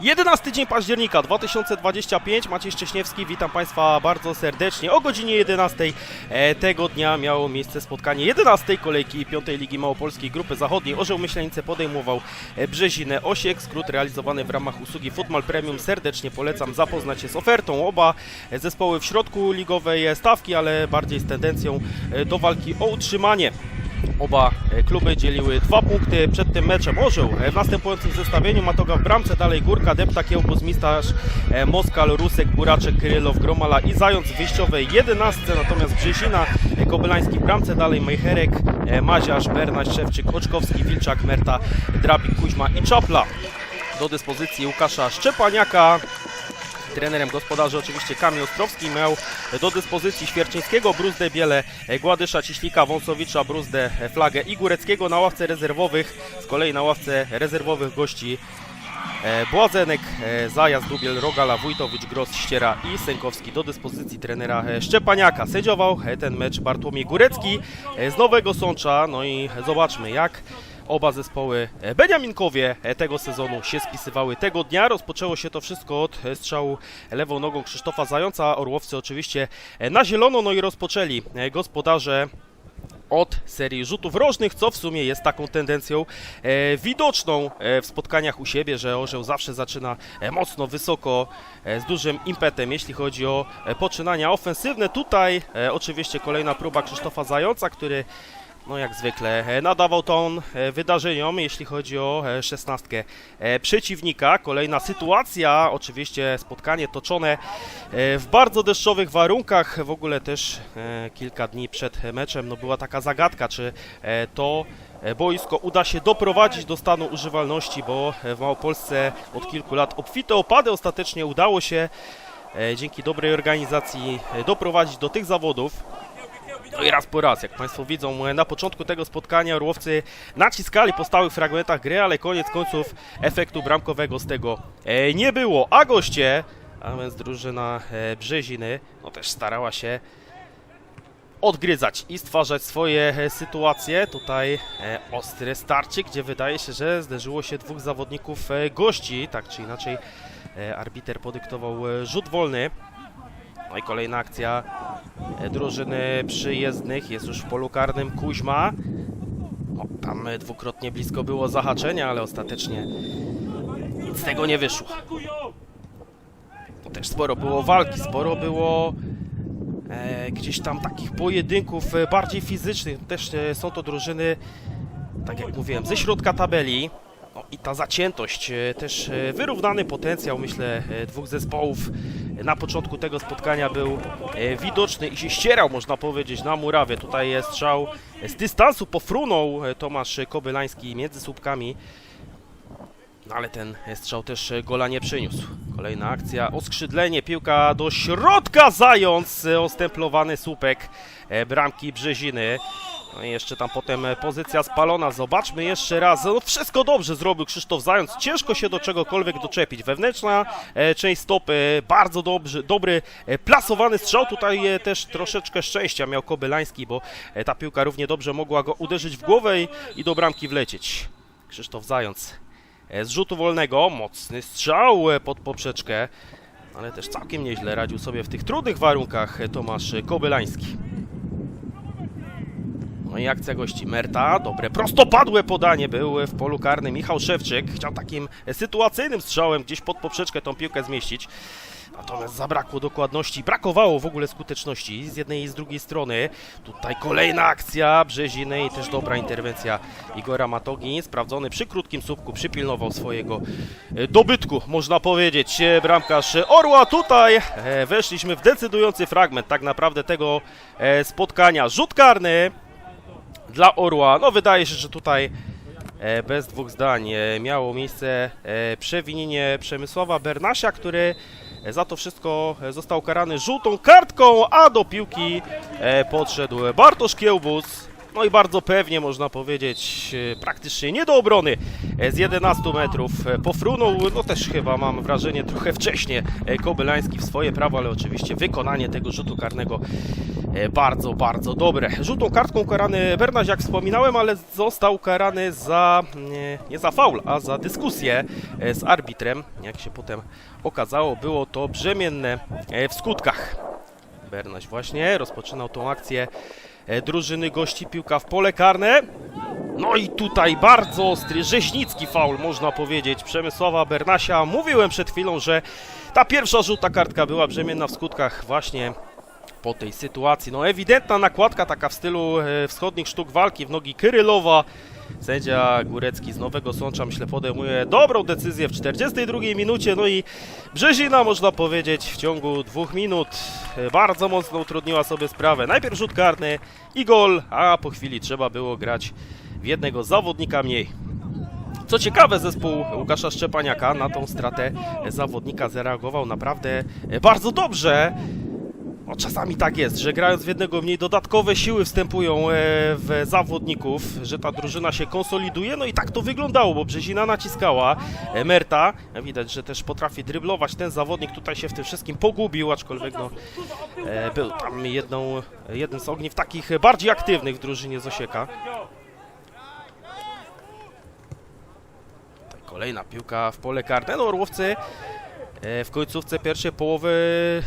11 dzień października 2025, Maciej Szcześniewski, witam Państwa bardzo serdecznie. O godzinie 11 e, tego dnia miało miejsce spotkanie 11 kolejki 5 Ligi Małopolskiej Grupy Zachodniej. Orzeł Myślenice podejmował e, Brzezinę Osiek, skrót realizowany w ramach usługi Football Premium. Serdecznie polecam zapoznać się z ofertą. Oba e, zespoły w środku ligowej stawki, ale bardziej z tendencją do walki o utrzymanie. Oba e, kluby dzieliły dwa punkty przed tym meczem. Orzeł e, w następującym zestawieniu Matoga w bramce, dalej Górka, Depta, Kiełbus, Mistasz, e, Moskal, Rusek, Buraczek, Krylow, Gromala i Zając w wyjściowej 11, natomiast Brzezina, Kobylański w bramce, dalej Mejherek, Maziarz, Bernaś, Szewczyk, Oczkowski, Wilczak, Merta, Drabik, Kuźma i Czapla. Do dyspozycji Łukasza Szczepaniaka, Trenerem gospodarzy oczywiście Kamil Ostrowski miał do dyspozycji Świerczyńskiego, Bruzdę Biele, Gładysza, Ciślika, Wąsowicza, Bruzdę, Flagę i Góreckiego na ławce rezerwowych. Z kolei na ławce rezerwowych gości e, Błazenek, e, Zajazd, Dubiel, Rogala, Wójtowicz, Gros, Ściera i Sękowski do dyspozycji trenera e, Szczepaniaka. Sędziował ten mecz Bartłomiej Górecki z Nowego Sącza. No i zobaczmy jak Oba zespoły e, Beniaminkowie e, tego sezonu się spisywały tego dnia. Rozpoczęło się to wszystko od e, strzału lewą nogą Krzysztofa Zająca. Orłowcy oczywiście na zielono, no i rozpoczęli gospodarze od serii rzutów rożnych, co w sumie jest taką tendencją e, widoczną w spotkaniach u siebie, że Orzeł zawsze zaczyna mocno, wysoko, e, z dużym impetem, jeśli chodzi o poczynania ofensywne. Tutaj e, oczywiście kolejna próba Krzysztofa Zająca, który no jak zwykle e, nadawał ton e, wydarzeniom, jeśli chodzi o e, szesnastkę przeciwnika. Kolejna sytuacja, oczywiście spotkanie toczone w bardzo deszczowych warunkach. W ogóle też kilka dni przed meczem no była taka zagadka, czy to boisko uda się doprowadzić do stanu używalności, bo w Małopolsce od kilku lat obfite opady. Ostatecznie udało się dzięki dobrej organizacji doprowadzić do tych zawodów. No i raz po raz, jak Państwo widzą, na początku tego spotkania Orłowcy naciskali po stałych fragmentach gry, ale koniec końców efektu bramkowego z tego e, nie było. A goście, a więc drużyna e, Brzeziny, no też starała się odgryzać i stwarzać swoje e, sytuacje. Tutaj e, ostry starcie, gdzie wydaje się, że zderzyło się dwóch zawodników gości, tak czy inaczej arbiter podyktował rzut wolny. No i kolejna akcja e, drużyny przyjezdnych. Jest już w polu karnym Kuźma. O, tam e, dwukrotnie blisko było zahaczenia, ale ostatecznie nic z tego nie wyszło. Też sporo było walki, sporo było e, gdzieś tam takich pojedynków e, bardziej fizycznych. Też e, są to drużyny, tak jak mówiłem, ze środka tabeli. No i ta zaciętość, e, też e, wyrównany potencjał, myślę, e, dwóch zespołów na początku tego spotkania był e, widoczny i się ścierał, można powiedzieć, na murawie. Tutaj strzał z dystansu, pofrunął e, Tomasz Kobylański między słupkami. Ale ten strzał też gola nie przyniósł. Kolejna akcja, oskrzydlenie, piłka do środka, zając, ostemplowany słupek e, bramki Brzeziny. No i jeszcze tam potem pozycja spalona. Zobaczmy jeszcze raz. No wszystko dobrze zrobił Krzysztof Zając. Ciężko się do czegokolwiek doczepić. Wewnętrzna e, część stopy, bardzo dobrze, dobry e, plasowany strzał. Tutaj też troszeczkę szczęścia miał Kobylański, bo ta piłka równie dobrze mogła go uderzyć w głowę i, do bramki wlecieć. Krzysztof Zając z rzutu wolnego. Mocny strzał e, pod poprzeczkę. Ale też całkiem nieźle radził sobie w tych trudnych warunkach e, Tomasz Kobylański. No i akcja gości Merta, dobre prostopadłe podanie był w polu karnym Michał Szewczyk. Chciał takim sytuacyjnym strzałem gdzieś pod poprzeczkę tą piłkę zmieścić. Natomiast zabrakło dokładności, brakowało w ogóle skuteczności z jednej i z drugiej strony. Tutaj kolejna akcja Brzeziny i też dobra interwencja Igora Matogi. Sprawdzony przy krótkim słupku, przypilnował swojego e, dobytku, można powiedzieć. E, Bramkarz Orła tutaj e, weszliśmy w decydujący fragment tak naprawdę tego spotkania. Rzut karny dla Orła. No wydaje się, że tutaj e, bez dwóch zdań e, miało miejsce e, przewinienie Przemysława Bernasia, który e, za to wszystko e, został karany żółtą kartką, a do piłki e, podszedł Bartosz Kiełbus. No i bardzo pewnie można powiedzieć, e, praktycznie nie do obrony e, z 11 metrów. E, Pofrunął, no też chyba mam wrażenie trochę wcześniej e, Kobylański w swoje prawo, ale oczywiście wykonanie tego rzutu karnego bardzo, bardzo dobre. Żółtą kartką karany Bernaś, jak wspominałem, ale został karany za, nie, nie za faul, a za dyskusję z arbitrem. Jak się potem okazało, było to brzemienne w skutkach. Bernaś właśnie rozpoczynał tą akcję drużyny gości, piłka w pole karne. No i tutaj bardzo ostry, rzeźnicki faul, można powiedzieć, Przemysława Bernasia. Mówiłem przed chwilą, że ta pierwsza żółta kartka była brzemienna w skutkach właśnie po tej sytuacji. No ewidentna nakładka taka w stylu e, wschodnich sztuk walki w nogi Kyrylowa. Sędzia Górecki z Nowego Sącza, myślę, podejmuje dobrą decyzję w 42 minucie. No i Brzezina, można powiedzieć, w ciągu dwóch minut e, bardzo mocno utrudniła sobie sprawę. Najpierw rzut karny i gol, a po chwili trzeba było grać w jednego zawodnika mniej. Co ciekawe, zespół Łukasza Szczepaniaka na tą stratę zawodnika zareagował naprawdę bardzo dobrze. No, czasami tak jest, że grając w jednego mniej dodatkowe siły wstępują e, w zawodników, że ta drużyna się konsoliduje, no i tak to wyglądało, bo Brzezina naciskała e, Merta, widać, że też potrafi dryblować, ten zawodnik tutaj się w tym wszystkim pogubił, aczkolwiek no, e, był tam jedną, jednym z ogniw takich bardziej aktywnych w drużynie Zosieka. Kolejna piłka w pole karne, no Orłowcy w końcówce pierwszej połowy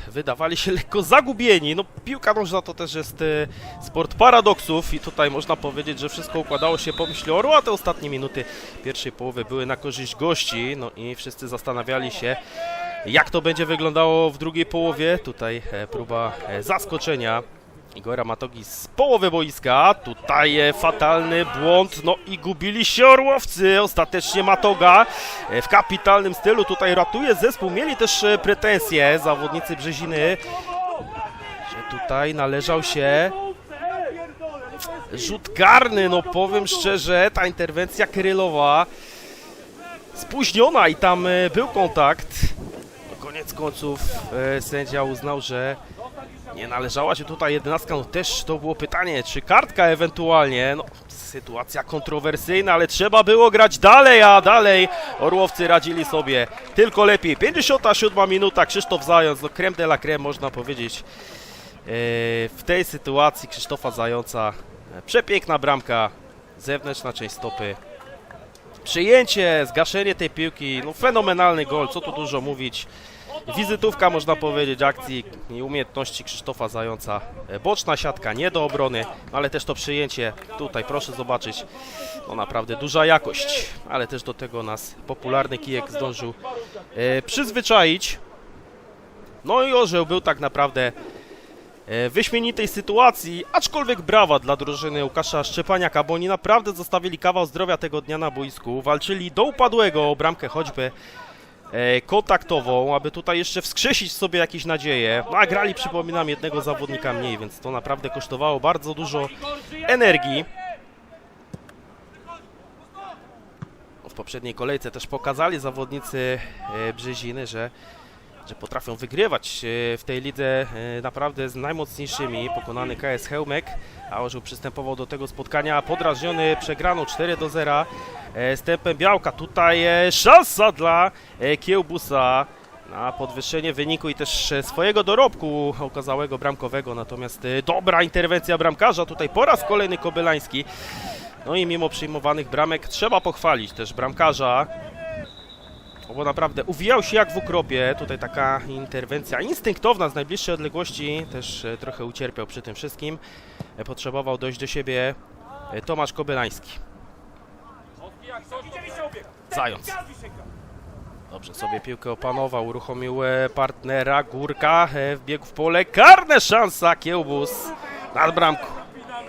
wydawali się lekko zagubieni. No piłka nożna to też jest e, sport paradoksów i tutaj można powiedzieć, że wszystko układało się po myśli Orła, a te ostatnie minuty pierwszej połowy były na korzyść gości, no i wszyscy zastanawiali się jak to będzie wyglądało w drugiej połowie. Tutaj e, próba e, zaskoczenia Igora Matogi z połowy boiska. Tutaj e, fatalny błąd. No i gubili się Orłowcy. Ostatecznie Matoga e, w kapitalnym stylu tutaj ratuje zespół. Mieli też e, pretensje zawodnicy Brzeziny, że tutaj należał się rzut karny. No powiem szczerze, ta interwencja Krylowa spóźniona i tam był kontakt. No, koniec końców sędzia uznał, że nie należała się tutaj jedenastka, no też to było pytanie, czy kartka ewentualnie, no sytuacja kontrowersyjna, ale trzeba było grać dalej, a dalej Orłowcy radzili sobie tylko lepiej. 57 minuta, Krzysztof Zając, no creme de la creme można powiedzieć. E, W tej sytuacji Krzysztofa Zająca, e, przepiękna bramka, zewnętrzna część stopy. Przyjęcie, zgaszenie tej piłki, no fenomenalny gol, co tu dużo mówić. Wizytówka, można powiedzieć, akcji i umiejętności Krzysztofa Zająca. E, Boczna siatka, nie do obrony, ale też to przyjęcie. Tutaj proszę zobaczyć, no naprawdę duża jakość, ale też do tego nas popularny kijek zdążył e, przyzwyczaić. No i orzeł był tak naprawdę e, wyśmienitej sytuacji, aczkolwiek brawa dla drużyny Łukasza Szczepaniaka, bo oni naprawdę zostawili kawał zdrowia tego dnia na boisku, walczyli do upadłego o bramkę choćby kontaktową, aby tutaj jeszcze wskrzesić sobie jakieś nadzieje. No a grali, przypominam, jednego zawodnika mniej, więc to naprawdę kosztowało bardzo dużo energii. W poprzedniej kolejce też pokazali zawodnicy e, Brzeziny, że, że potrafią wygrywać e, w tej lidze e, naprawdę z najmocniejszymi. Pokonany KS Hełmek, a Orzeł przystępował do tego spotkania podrażniony przegraną 4 do 0 e, z tempem Białka. Tutaj e, szansa dla Kiełbusa na podwyższenie wyniku i też swojego dorobku okazałego bramkowego. Natomiast dobra interwencja bramkarza, tutaj po raz kolejny Kobylański. No i mimo przyjmowanych bramek trzeba pochwalić też bramkarza, bo naprawdę uwijał się jak w ukropie. Tutaj taka interwencja instynktowna z najbliższej odległości. Też e, trochę ucierpiał przy tym wszystkim. E, Potrzebował dojść do siebie e, Tomasz Kobylański. Zając. Dobrze sobie piłkę opanował, uruchomił partnera Górka, e, wbiegł w pole karne, szansa, Kiełbus nad bramką.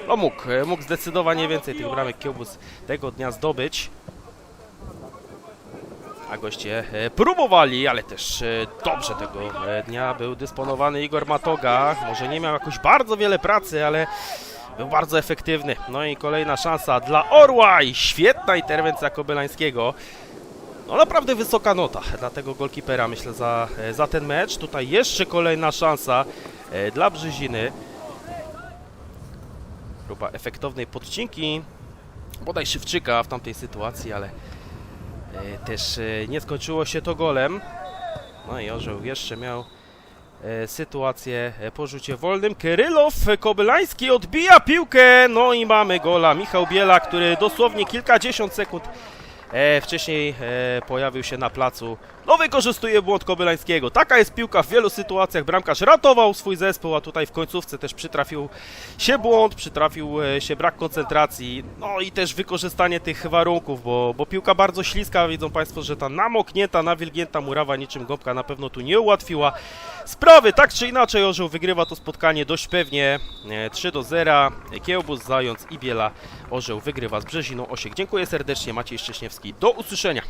No mógł, mógł zdecydowanie więcej tych bramek Kiełbus tego dnia zdobyć. A goście e, próbowali, ale też e, dobrze tego e, dnia był dysponowany Igor Matoga. Może nie miał jakoś bardzo wiele pracy, ale był bardzo efektywny. No i kolejna szansa dla Orła i świetna interwencja Kobylańskiego. No naprawdę wysoka nota dla tego golkipera, myślę, za, za ten mecz. Tutaj jeszcze kolejna szansa dla Brzeziny. Próba efektownej podcinki. Bodaj Szywczyka w tamtej sytuacji, ale też e, nie skończyło się to golem. No i Orzeł jeszcze miał e, sytuację e, po rzucie wolnym. Kyrylow Kobylański odbija piłkę, no i mamy gola. Michał Biela, który dosłownie kilkadziesiąt sekund e, wcześniej e, pojawił się na placu. No wykorzystuje błąd Kobylańskiego. Taka jest piłka w wielu sytuacjach. Bramkarz ratował swój zespół, a tutaj w końcówce też przytrafił się błąd, przytrafił e, się brak koncentracji, no i też wykorzystanie tych warunków, bo, bo piłka bardzo śliska, widzą Państwo, że ta namoknięta, nawilgnięta murawa niczym gąbka na pewno tu nie ułatwiła sprawy. Tak czy inaczej Orzeł wygrywa to spotkanie dość pewnie e, 3 do 0. Kiełbus, Zając i Biela Orzeł wygrywa z Brzeziną Osiek. Dziękuję serdecznie, Maciej Szcześniewski. Do usłyszenia.